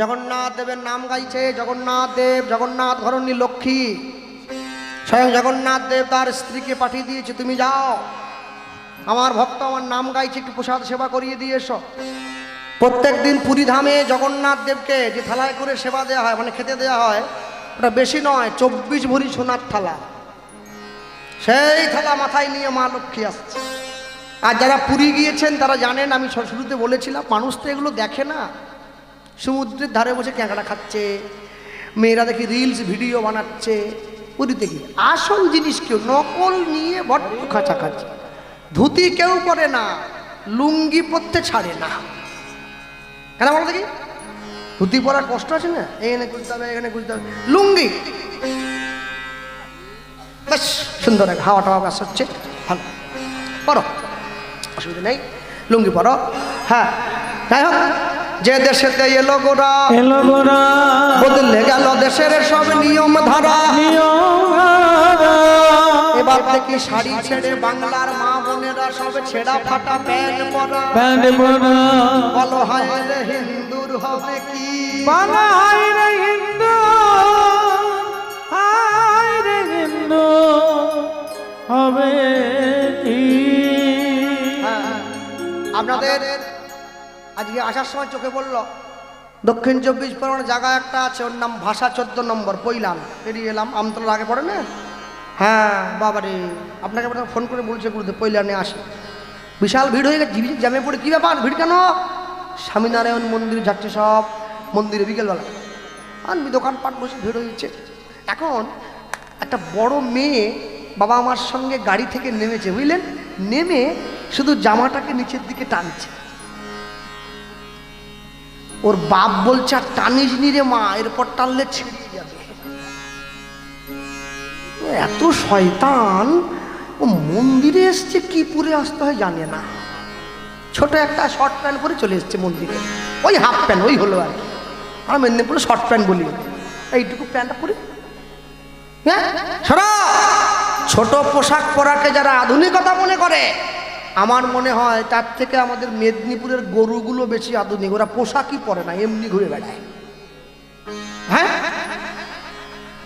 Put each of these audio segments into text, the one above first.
জগন্নাথ দেবের নাম গাইছে, জগন্নাথ দেব, জগন্নাথ ঘরণী লক্ষ্মী। স্বয়ং জগন্নাথ দেব তার স্ত্রীকে পাঠিয়ে দিয়েছে, তুমি যাও। আমার ভক্ত আমার নাম গাইছে, একটু প্রসাদ সেবা করিয়ে দিয়ে এসো। প্রত্যেক দিন পুরী ধামে জগন্নাথ দেবকে যে থালায় করে সেবা দেওয়া হয় মানে খেতে দেওয়া হয়, ওটা বেশি নয়, চব্বিশ ভরি সোনার থালা। সেই থালা মাথায় নিয়ে মা লক্ষ্মী আসছে। আর যারা পুরী গিয়েছেন, তারা জানেন, আমি শুরুতে বলেছিলাম, মানুষ তো এগুলো দেখে না। সমুদ্রের ধারে বসে ক্যাঁকড়া খাচ্ছে, মেয়েরা দেখি রিলস ভিডিও বানাচ্ছে। পুরীতে গিয়ে আসল জিনিস কেউ নকল নিয়ে বড্ড খাঁচাখাচি। ধুতি কেউ করে না, লুঙ্গি পরতে ছাড়ে না। কেন বলো দেখি? ধুতি পরার কষ্ট আছে না? এখানে খুঁজতে হবে, এখানে খুঁজতে হবে। লুঙ্গি! বেশ, সুন্দর এক হাওয়া টাওয়া বাস হচ্ছে। ভালো। পরো, অসুবিধা নেই। লুঙ্গি পরো। হ্যাঁ যাই হোক। যে দেশেতে এলো গোরা এলো গোরা। বদলে গেল দেশের সব নিয়ম ধারা এবার শাড়ি ছেড়ে বাংলার মা বোনেরা সব ছেঁড়া ফাটা প্যান্ট পরা। প্যান্ট পরা। বলো হায় রে হিন্দুর হবে কি? বাংলা হাই রে হিন্দু। হাই রে হিন্দু হবে কি? হ্যাঁ, আপনাদের আজকে আসার সময় চোখে পড়ল। দক্ষিণ চব্বিশ পরগনা জায়গা একটা আছে, ওর নাম ভাষা চোদ্দ নম্বর পইলাম পেরিয়ে এলাম, আমতলার আগে পড়ে না? হ্যাঁ বাবারে, আপনাকে ফোন করে বলছে গুরুদেব, পৈলানে আসে। বিশাল ভিড় হয়ে গেছে জ্যামে পড়ে, কী ব্যাপার? ভিড় কেন? স্বামীনারায়ণ মন্দির যাচ্ছে সব, মন্দিরে বিকেলবেলা। আর দোকানপাট বসে ভিড় হয়েছে। এখন একটা বড় মেয়ে বাবা আমার সঙ্গে গাড়ি থেকে নেমেছে, বুঝলেন? নেমে শুধু জামাটাকে নিচের দিকে টানছে। ওর বাপ বলছে, আর টানিস নি রে মা, এরপর টানলে ছিঁড়ে যাবে। এত শয়তান, ও মন্দিরে এসছে, কি পরে আসতে হয় জানে না। ছোট একটা শর্ট প্যান্ট পরে চলে এসছে মন্দিরে। ওই হাফ প্যান্ট ওই হলো আর কি। মেদিনীপুরে শর্ট প্যান্ট বলি। এইটুকু প্যান্টটা পরে। হ্যাঁ? ছোট পোশাক পরাকে যারা আধুনিকতা মনে করে আমার মনে হয় তার থেকে আমাদের মেদিনীপুরের গরুগুলো বেশি আধুনিক। ওরা পোশাকই পরে না, এমনি ঘুরে বেড়ায়। হ্যাঁ?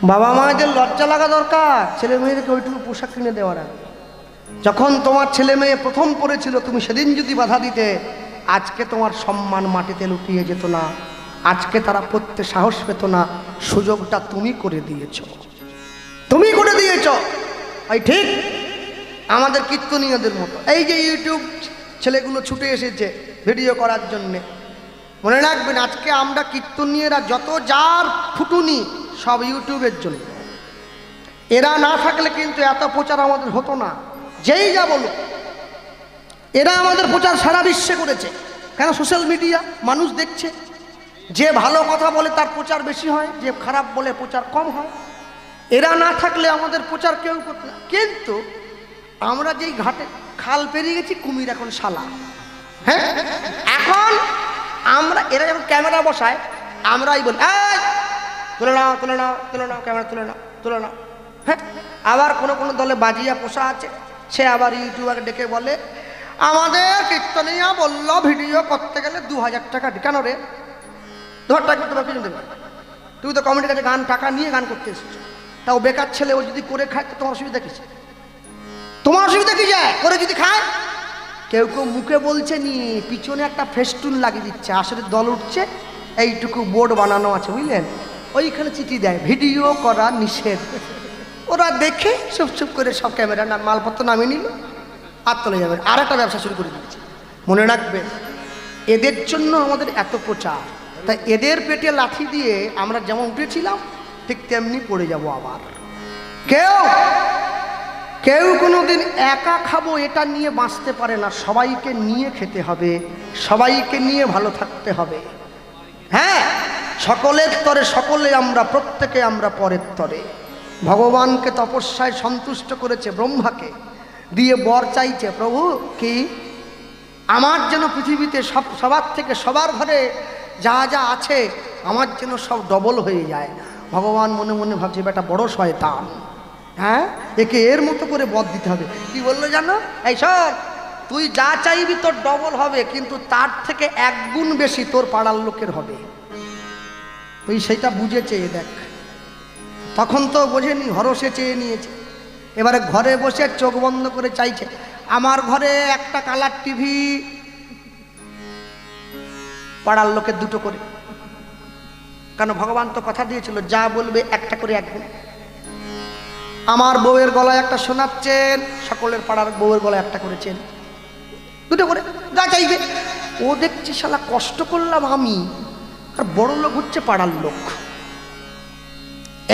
বাবা মায়েদের লজ্জা লাগা দরকার। ছেলে মেয়েদেরকে ওইটুকু পোশাক কিনে দেওয়ার যখন তোমার ছেলে মেয়ে প্রথম পড়েছিল, তুমি সেদিন যদি বাধা দিতে, আজকে তোমার সম্মান মাটিতে লুটিয়ে যেত না। আজকে তারা পড়তে সাহস পেত না। সুযোগটা তুমি করে দিয়েছ। তুমি করে দিয়েছ। ঠিক? আমাদের কীর্তনীয়দের মতো। এই যে ইউটিউব ছেলেগুলো ছুটে এসেছে ভিডিও করার জন্যে। মনে রাখবেন, আজকে আমরা কীর্তনীয়রা যত যার ফুটুনি সব ইউটিউবের জন্য। এরা না থাকলে কিন্তু এত প্রচার আমাদের হতো না। যেই যা বলুক। এরা আমাদের প্রচার সারা বিশ্বে করেছে। কেন? সোশ্যাল মিডিয়া, মানুষ দেখছে। যে ভালো কথা বলে তার প্রচার বেশি হয়, যে খারাপ বলে প্রচার কম হয়। এরা না থাকলে আমাদের প্রচার কেউ করতে না। কিন্তু আমরা যেই ঘাটে খাল পেরিয়ে গেছি কুমির এখন শালা। হ্যাঁ? এখন আমরা এরা যখন ক্যামেরা বসায় আমরাই বলি "এই, তুলে নাও তুলে নাও তুলে নাও ক্যামেরা তুলে নাও তুলে নাও। হ্যাঁ? আবার কোনো কোনো দলে বাজিয়া পোষা আছে সে আবার ইউটিউবার ডেকে বলে আমাদের কীর্তনিয়া বলল ভিডিও করতে গেলে দু হাজার টাকা কেন রে? দু হাজার টাকা তোমার কিছু দেবে? তুমি তো কমিটির কাছে গান টাকা নিয়ে গান করতে এসেছ। তাও বেকার ছেলে ও যদি করে খায় তো তোমার অসুবিধা কিছু তোমার অসুবিধা কি যায়? করে যদি খায়? কেউ কেউ মুখে বলছে নি, পিছনে একটা ফেস্টুন লাগিয়ে দিচ্ছে, আসলে দল উঠছে, এইটুকু বোর্ড বানানো আছে, বুঝলেন? ওইখানে চিঠি দেয়, ভিডিও করা নিষেধ। ওরা দেখে চুপ চুপ করে সব ক্যামেরা না, মালপত্র নামিয়ে নিল, আর চলে যাবে। আর একটা ব্যবসা শুরু করে দিচ্ছে মনে রাখবে, এদের জন্য আমাদের এত প্রচার। তাই এদের পেটে লাঠি দিয়ে আমরা যেমন উঠেছিলাম, ঠিক তেমনি পড়ে যাব আবার। কেউ কেউ কোনোদিন একা খাব এটা নিয়ে বাঁচতে পারে না। সবাইকে নিয়ে খেতে হবে, সবাইকে নিয়ে ভালো থাকতে হবে। হ্যাঁ সকলের তরে সকলে আমরা, প্রত্যেকে আমরা পরের তরে। ভগবানকে তপস্যায় সন্তুষ্ট করেছে ব্রহ্মাকে, দিয়ে বর চাইছে, প্রভু, কি আমার যেন পৃথিবীতে সব, সবার থেকে সবার ঘরে যা যা আছে, আমার যেন সব ডবল হয়ে যায়। ভগবান মনে মনে ভাবছে, বেটা বড় শয়তান। হ্যাঁ? একে এর মতো করে বদ দিতে হবে। কি বলল জানো? এই সব তুই যা চাইবি তোর ডবল হবে, কিন্তু তার থেকে এক গুণ বেশি তোর পাড়ার লোকের হবে। তুই সেটা বুঝে চেয়ে দেখ। তখন তো বোঝেনি হরসে চেয়ে নিয়েছে। এবারে ঘরে বসে চোখ বন্ধ করে চাইছে, আমার ঘরে একটা কালার টিভি। পাড়ার লোকের দুটো করে। কেন, ভগবান তো কথা দিয়েছিল, যা বলবে একটা করে একদিন আমার বউয়ের গলায় একটা শোনাচ্ছেন, সকলের পাড়ার বউয়ের গলায় একটা করেছেন। দুটো করে, যা চাইবে। ও দেখছি শালা কষ্ট করলাম আমি, আর বড় লোক হচ্ছে পাড়ার লোক।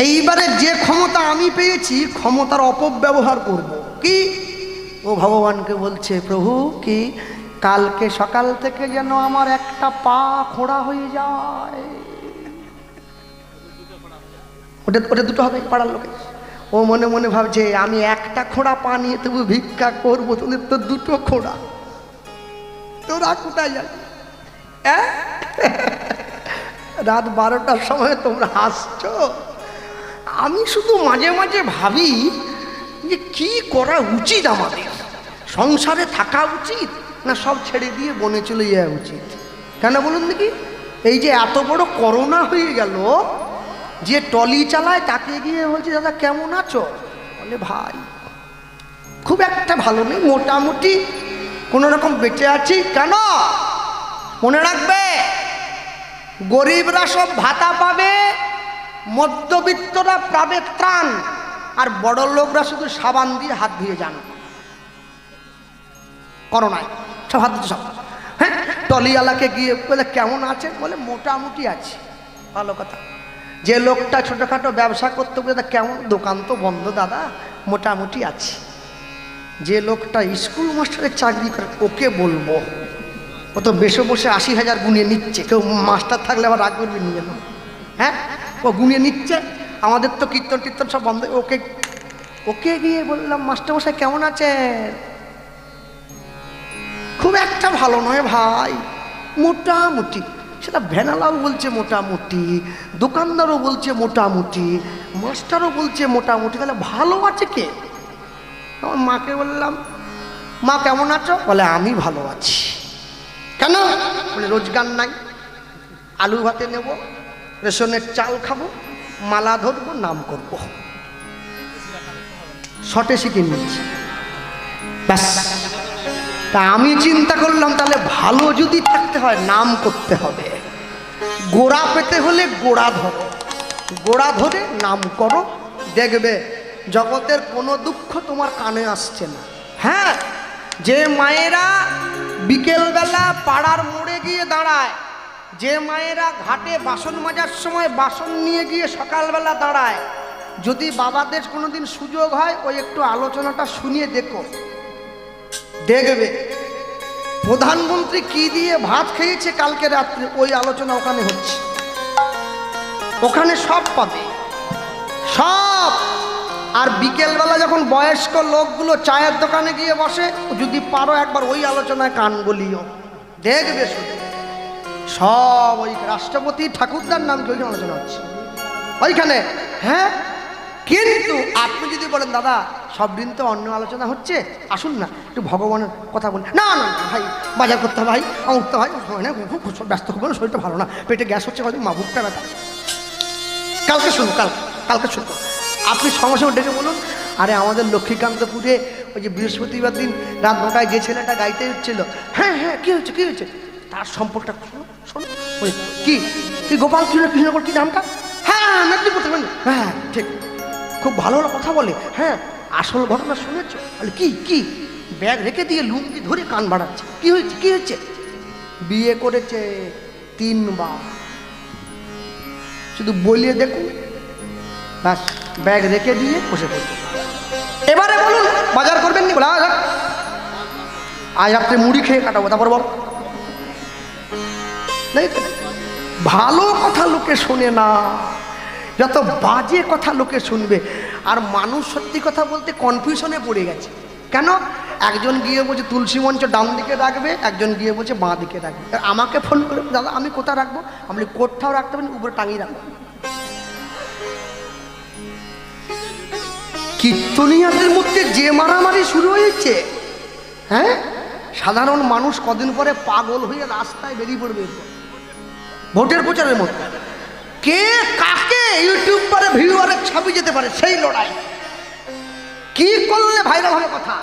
এইবারে যে ক্ষমতা আমি পেয়েছি, ক্ষমতার অপব্যবহার করব। কি? ও ভগবানকে বলছে, প্রভু, কি? কালকে সকাল থেকে যেন আমার একটা পা খোঁড়া হয়ে যায়। ওটা ওটা দুটো হবে পাড়ার লোকে ও মনে মনে ভাবছে, আমি একটা খোঁড়া পা নিয়ে তবু ভিক্ষা করব, তোদের তো দুটো খোঁড়া। তোরা কোথায় যাবি? রাত বারোটার সময় তোমরা হাসছো? আমি শুধু মাঝে মাঝে ভাবি যে কি করা উচিত আমাদের? সংসারে থাকা উচিত না সব ছেড়ে দিয়ে বনে চলে যাওয়া উচিত? কেন বলুন দেখি? এই যে এত বড় করোনা হয়ে গেল যে টলি চালায় তাকে গিয়ে বলছে, দাদা, কেমন আছো? বলে, ভাই, খুব একটা ভালো নেই, মোটামুটি কোনো রকম বেঁচে আছি। কেন? মনে রাখবে, গরিবরা সব ভাতা পাবে, মধ্যবিত্তরা পাবে ত্রাণ, আর বড় লোকরা শুধু সাবান দিয়ে হাত ধুয়ে যান। করোনায় সব হাত সব হ্যাঁ টলিওয়ালাকে গিয়ে বলে, কেমন আছে বলে, মোটামুটি আছে। ভালো কথা। যে লোকটা ছোটোখাটো ব্যবসা করতে "তা কেমন দোকান তো বন্ধ দাদা? মোটামুটি আছে। যে লোকটা স্কুল মাস্টারের চাকরি করে, ওকে বলব, ও তো বেশে বসে আশি হাজার গুনিয়ে নিচ্ছে। কেউ মাস্টার থাকলে আবার রাগ করবি, নিয়ে হ্যাঁ? ও গুনিয়ে নিচ্ছে, আমাদের তো কীর্তন টীর্তন সব বন্ধ। ওকে ওকে গিয়ে বললাম, মাস্টারমশাই, কেমন আছেন? খুব একটা ভালো নয় ভাই, মোটামুটি। সেটা ভ্যানালাও বলছে মোটামুটি, দোকানদারও বলছে মোটামুটি, মাস্টারও বলছে মোটামুটি, তাহলে ভালো আছে কে? আমার মাকে বললাম, মা, কেমন আছো? বলে, আমি ভালো আছি। কেন? বলে, রোজগার নাই, আলু ভাতে নেব, রেশনের চাল খাব, মালা ধরবো, নাম করব। শটে শিখে নিয়েছি। ব্যাস। তা আমি চিন্তা করলাম, তাহলে ভালো যদি থাকতে হয়, নাম করতে হবে। গোড়া পেতে হলে গোড়া ধরো। গোড়া ধরে নাম করো, দেখবে জগতের কোনো দুঃখ তোমার কানে আসছে না। হ্যাঁ যে মায়েরা বিকেলবেলা পাড়ার মোড়ে গিয়ে দাঁড়ায়, যে মায়েরা ঘাটে বাসন মাজার সময় বাসন নিয়ে গিয়ে সকালবেলা দাঁড়ায়, যদি বাবাদের কোনোদিন সুযোগ হয়, ওই একটু আলোচনাটা শুনিয়ে দেখো। দেখবে প্রধানমন্ত্রী কি দিয়ে ভাত খেয়েছে কালকে রাত্রে? ওই আলোচনা ওখানে হচ্ছে। ওখানে সব পাবে। সব! আর বিকেলবেলা যখন বয়স্ক লোকগুলো চায়ের দোকানে গিয়ে বসে, যদি পারো একবার ওই আলোচনায় কান বলিও দেখবে শুধু। সব ওই রাষ্ট্রপতি ঠাকুরদার নাম কি ওইখানে আলোচনা হচ্ছে? ওইখানে? হ্যাঁ? কিন্তু আপনি যদি বলেন, দাদা, সব দিন তো অন্য আলোচনা হচ্ছে, আসুন না, একটু ভগবানের কথা বলি। না না ভাই, বাজার করতে ভাই উঠতে হয় না খুব ব্যস্ত হব না, শরীরটা ভালো না, পেটে গ্যাস হচ্ছে, হয়তো মা বুকটা ব্যথা। কালকে শুনুন, কাল, কালকে শুনব আপনি সঙ্গে সঙ্গে ডেকে বলুন, আরে, আমাদের লক্ষ্মীকান্তপুরে ওই যে বৃহস্পতিবার দিন রাত নটায় যে ছেলেটা গাইতে হচ্ছিল হ্যাঁ হ্যাঁ কী হয়েছে কী হয়েছে? তার সম্পর্কটা শোনো শোনো ওই কি কি গোপাল কৃষ্ণ কৃষ্ণনগর কি নামটা? হ্যাঁ। হ্যাঁ ঠিক। খুব ভালো ভালো কথা বলে। হ্যাঁ আসল ঘটনা শুনেছ? কি কি? ব্যাগ রেখে দিয়ে লুঙ্গি ধরে কান বাড়াচ্ছে। কি হয়েছে কি হয়েছে? বিয়ে করেছে তিনবার। শুধু বলিয়ে দেখুন ব্যাস, ব্যাগ রেখে দিয়ে বসে পড়বে এবারে বলুন, বাজার করবেন নি বলে? আজ আজ রাত্রে মুড়ি খেয়ে কাটাবো। তারপর বল। ভালো কথা লোকে শোনে না। যত বাজে কথা লোকে শুনবে, আর মানুষ সত্যি কথা বলতে কনফিউশনে পড়ে গেছে। কেন? একজন গিয়ে বলছে, তুলসী মঞ্চ ডান দিকে রাখবে, একজন গিয়ে বলছে, বাঁ দিকে রাখবে। আমাকে ফোন করে, দাদা, আমি কোথায় রাখব? আমি কোথাও রাখতে পারেন, উপরে টাঙিয়ে রাখব। কীর্তনিয়াদের মধ্যে যে মারামারি শুরু হয়েছে হ্যাঁ? সাধারণ মানুষ কদিন পরে পাগল হয়ে রাস্তায় বেরিয়ে পড়বে। ভোটের প্রচারের মধ্যে। কে, কাকে ইউটিউব পরে ভিউয়ারের ছবি যেতে পারে সেই লড়াই? কি করলে ভাইরাল হবে কথা?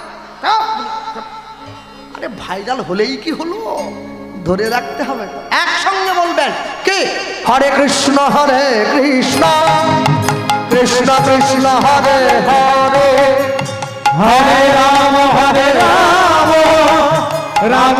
আরে ভাইরাল হলেই কি হলো? ধরে রাখতে হবে একসঙ্গে বলবেন, কে? হরে কৃষ্ণ হরে কৃষ্ণ। কৃষ্ণ কৃষ্ণ, হরে হরে। হরে রাম হরে রাম। রাম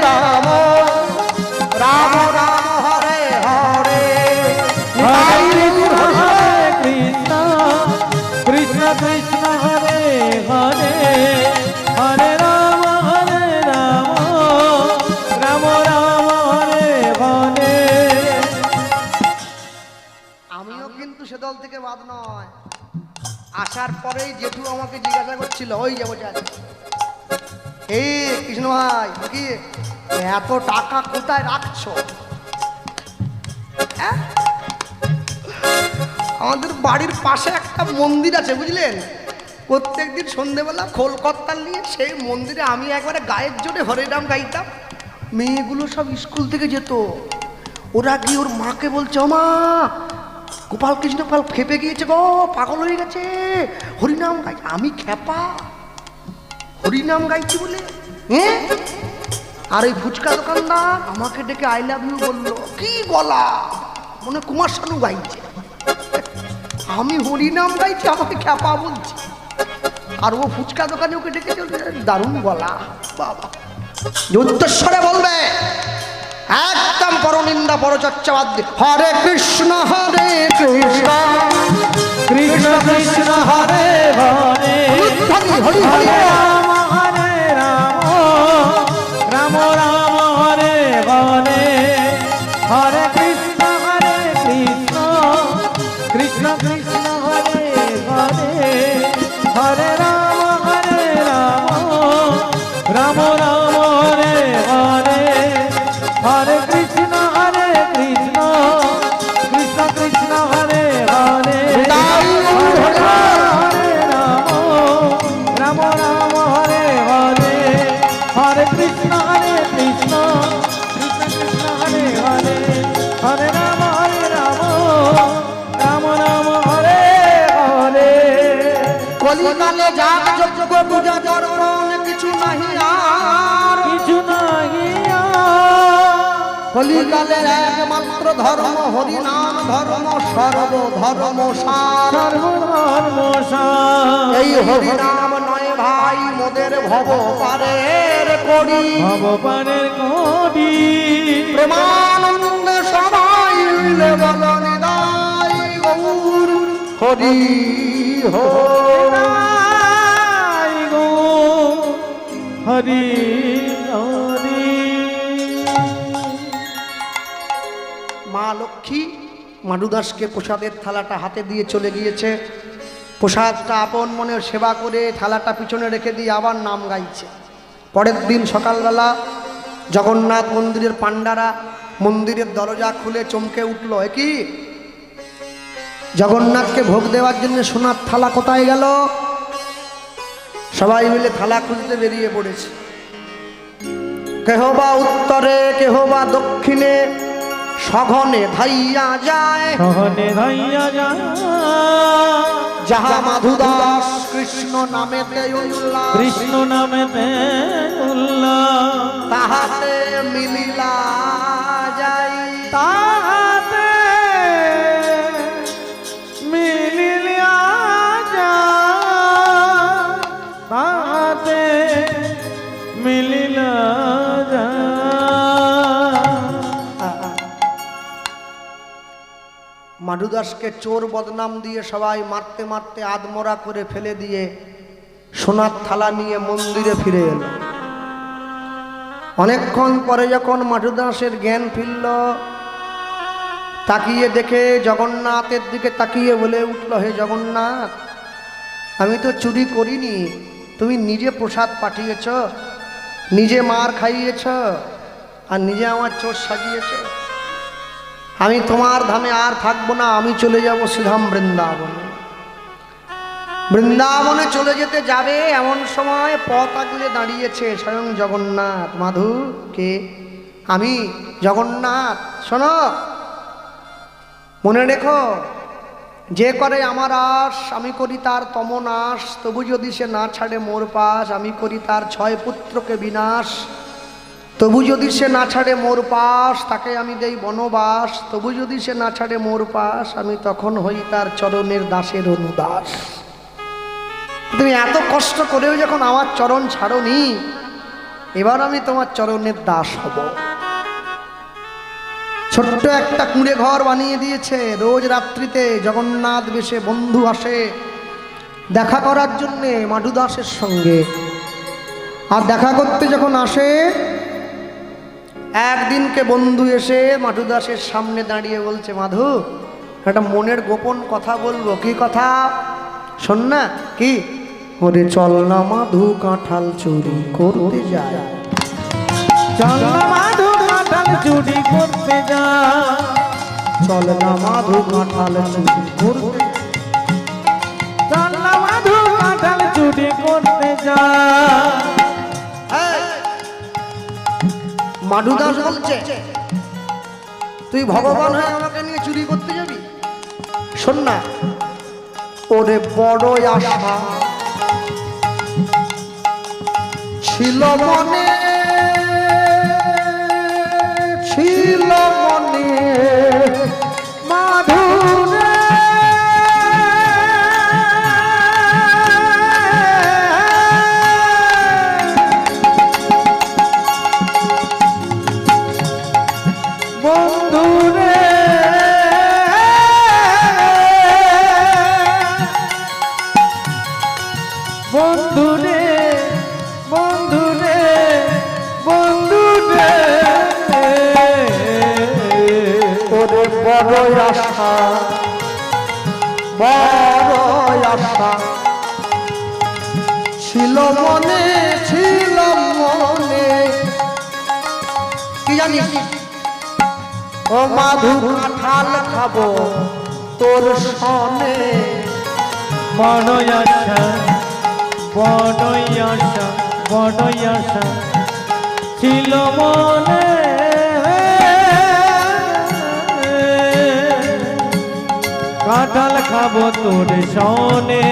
আমিও কিন্তু সে দল থেকে বাদ নয়। আসার পরেই জেঠু আমাকে জিজ্ঞাসা করছিল ওই যাব এই কৃষ্ণ ভাই কি? এত টাকা কোথায় রাখছো? হ্যাঁ? আমাদের বাড়ির পাশে একটা মন্দির আছে বুঝলেন? প্রত্যেকদিন সন্ধেবেলা খোলকত্তার নিয়ে সেই মন্দিরে আমি একবারে গায়ের জোরে হরিনাম গাইতাম। মেয়েগুলো সব স্কুল থেকে যেত। ওরা গিয়ে ওর মাকে বলছে মা গোপাল কৃষ্ণ পাল খেপে গিয়েছে গো, পাগল হয়ে গেছে। হরিনাম গাই, আমি খেপা হরিনাম গাইছি বলে হ্যাঁ আর এই ফুচকা দোকানদার, আমাকে ডেকে আই লাভ ইউ বলল। কি গলা? মনে কুমার শানু গাইছে। আমি হরিনাম গাইছি, আমাকে খ্যাপা বলছি। আর ও ফুচকা দোকানে ওকে ডেকে চলছে, দারুণ গলা। বাবা। উত্তরস্বরে বলবে একদম পরনিন্দা পরচর্চা বাদ দিয়ে হরে কৃষ্ণ হরে কৃষ্ণ। কৃষ্ণ কৃষ্ণ হরে হরে। হরি হরি হরি হরে হরে। কলিকালের একমাত্র ধর্ম হরিনাম ধর্ম সর্ব ধর্ম সার। সর্বধর্ম এই হরিনাম নয় ভাই মোদের ভব পারের করি ভগবানের কোটি প্রেমানন্দ সবাই মিলে বল নিদাই গৌর। হরি হরি হরি লক্ষ্মী মাডুদাসকে প্রসাদের থালাটা হাতে দিয়ে চলে গিয়েছে। প্রসাদটা আপন মনে সেবা করে থালাটা পিছনে রেখে দিয়ে আবার নাম গাইছে। পরের দিন সকালবেলা জগন্নাথ মন্দিরের পাণ্ডারা মন্দিরের দরজা খুলে চমকে উঠল কি? জগন্নাথকে ভোগ দেওয়ার জন্য সোনার থালা কোথায় গেল? সবাই মিলে থালা খুঁজতে বেরিয়ে পড়েছে। কেহ বা উত্তরে কেহ বা দক্ষিণে সঘনে ধাইয়া যায়। সঘনে ধাইয়া যায়। যাহা মাধুদাস কৃষ্ণ নামেতে উল্লাস। কৃষ্ণ নামে উল্লাহ তাহাতে মিলিলা মাধুদাসকে চোর বদনাম দিয়ে সবাই মারতে মারতে আদমরা করে ফেলে দিয়ে সোনার থালা নিয়ে মন্দিরে ফিরে এলো। অনেকক্ষণ পরে যখন মাধুদাসের জ্ঞান ফিরল, তাকিয়ে দেখে জগন্নাথের দিকে তাকিয়ে বলে উঠল, হে জগন্নাথ, আমি তো চুরি করিনি, তুমি নিজে প্রসাদ পাঠিয়েছ, নিজে মার খাইয়েছ, আর নিজে আমার চোর সাজিয়েছ। আমি তোমার ধামে আর থাকব না, আমি চলে যাব শ্রীধাম বৃন্দাবনে। বৃন্দাবনে চলে যেতে যাবে এমন সময় পথ আগলে দাঁড়িয়েছে স্বয়ং জগন্নাথ। মাধু, কে? আমি, জগন্নাথ, শোনো। মনে রেখো, যে করে আমার আশ, আমি করি তার তমনাশ, তবু যদি সে না ছাড়ে মোর পাশ, আমি করি তার ছয় পুত্রকে বিনাশ। তবু যদি সে না ছাড়ে মোর পাশ, তাকে আমি দেই বনবাস। তবু যদি সে না ছাড়ে মোর পাশ, আমি তখন হই তার চরণের দাসের অনুদাস। তুমি এত কষ্ট করেও যখন আমার চরণ ছাড়নি, এবার আমি তোমার চরণের দাস হব। ছোট্ট একটা কুঁড়ে ঘর বানিয়ে দিয়েছে। রোজ রাত্রিতে জগন্নাথ বেশে বন্ধু আসে। দেখা করার জন্যে মাটু দাসের সঙ্গে। আর দেখা করতে যখন আসে একদিনকে বন্ধু এসে মাটু দাসের সামনে দাঁড়িয়ে বলছে, মাধু, একটা মনের গোপন কথা বলব। কি কথা? শোন না, কি? ওরে চল না মাধু কাঁঠাল চুরি করতে যায় চল না মাধু কাঁঠাল চুরি করতে যা চল না মাধু কাঁঠাল চুরি করতে দাস বলছে তুই ভগবান হয়ে আমাকে নিয়ে চুরি করতে যাবি? শোন না, ওরে বড় আশা। ছিল মনে ছিল মনে, মাধুরে কাঁঠাল খাব। তোর সনে বড়ই আশা বড়ই আশা বড়ই আশা ছিল মনে। কাঁঠাল খাব তোর সনে।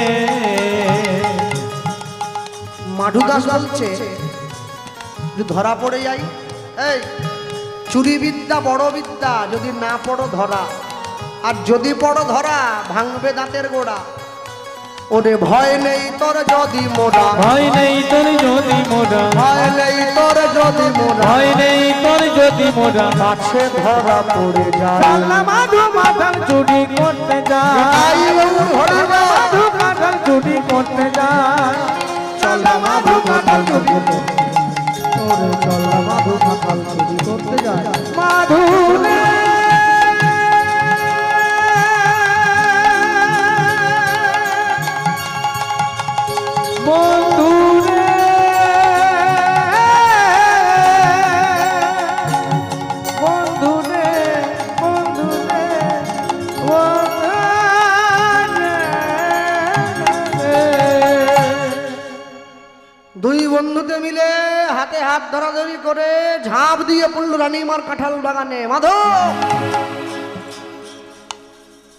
মাধু দাস বলছে ধরা পড়ে যাই। এই চুরি বিদ্যা বড় বিদ্যা যদি না পড়ো ধরা। আর যদি পড়ো ধরা ভাঙবে দাঁতের গোড়া। ওরে ভয় নেই তোর যদি মোরা ভয় নেই তোর যদি মোরা ভয় নেই তোর যদি মোরা ভয় নেই তোর যদি মোরা কাছে ধরা পড়ে যায়। পাল্লা মাধু মাথার চুরি করতে যায়। যা। মাধু কাঁঠাল চুরি করতে যায়। চল মাধু কাঁঠাল চুরি করতে চল মাধু চুরি করতে যায়। দুই বন্ধুতে মিলে হাতে হাত ধরাধরি করে ঝাঁপ দিয়ে পড়ল রানীমার কাঁঠাল বাগানে। মাধব!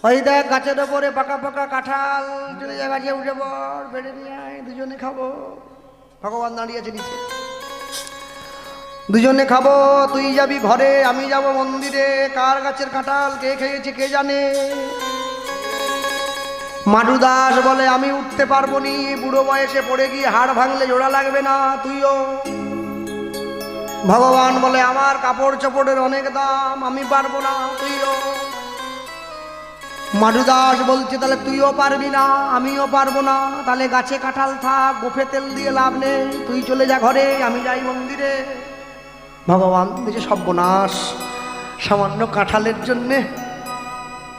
ওই দেখ গাছের ওপরে পাকা পাকা কাঁঠাল। চলে যা গাছে উঠে পড়, বেড়ে নিয়ে আয়, দুজনে খাব। ভগবান দাঁড়িয়েছে নিচে। দুজনে খাব, তুই যাবি ঘরে, আমি যাব মন্দিরে। কার গাছের কাঁঠাল, কে খেয়েছে, কে জানে? মাডু দাস বলে, আমি উঠতে পারব নি। বুড়ো বয়সে পড়ে গিয়ে হাড় ভাঙলে জোড়া লাগবে না, তুইও। ভগবান বলে, আমার কাপড় চোপড়ের অনেক দাম, আমি পারব না, তুইও। মাডু দাস বলছে, তাহলে তুইও পারবি না, আমিও পারব না। তাহলে গাছে কাঁঠাল থাক, গোফে তেল দিয়ে লাভ নেই, তুই চলে যা ঘরে, আমি যাই মন্দিরে। ভগবান দেখে সর্বনাশ, সামান্য কাঁঠালের জন্যে,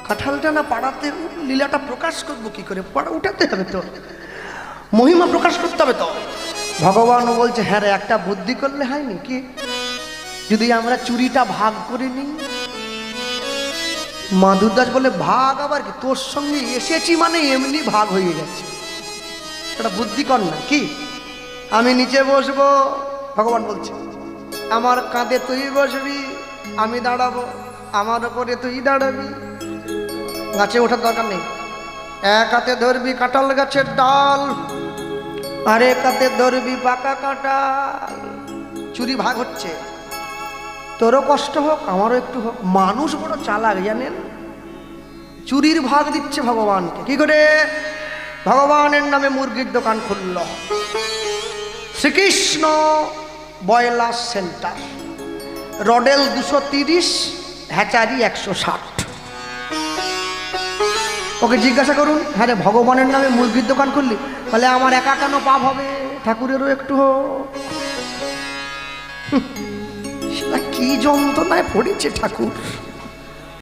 কাঁঠালটা না পাড়াতে, লীলাটা প্রকাশ করব কি করে? পাড়া উঠাতে হবে তো। মহিমা প্রকাশ করতে হবে তো? ভগবান বলছে হ্যাঁ রে, একটা বুদ্ধি করলে হয়নি কি যদি আমরা চুরিটা ভাগ করে নিই? মাধুর দাস বলে, ভাগ আবার কি? তোর সঙ্গে এসেছি মানে এমনি ভাগ হয়ে গেছে। একটা বুদ্ধি কর না, কি? আমি নিচে বসবো, ভগবান বলছে, আমার কাঁধে তুই বসবি, আমি দাঁড়াবো, আমার ওপরে তুই দাঁড়াবি। গাছে ওঠার দরকার নেই। এক হাতে ধরবি কাঁঠাল গাছের ডাল আর এক হাতে ধরবি পাকা কাঁঠাল চুরি ভাগ হচ্ছে। তোরও কষ্ট হোক, আমারও একটু হোক। মানুষ বড় চালাক, জানেন? চুরির ভাগ দিচ্ছে ভগবানকে। কি করে? ভগবানের নামে মুরগির দোকান খুলল। শ্রীকৃষ্ণ বয়লা সেন্টার। রডেল দুশো তিরিশ, হ্যাচারি একশো ষাট। ওকে জিজ্ঞাসা করুন হ্যাঁ রে ভগবানের নামে মুরগির দোকান খুললি? বলে আমার একা কেন পাপ হবে? ঠাকুরেরও একটু সেটা কি যন্ত্রণায় পড়েছে ঠাকুর?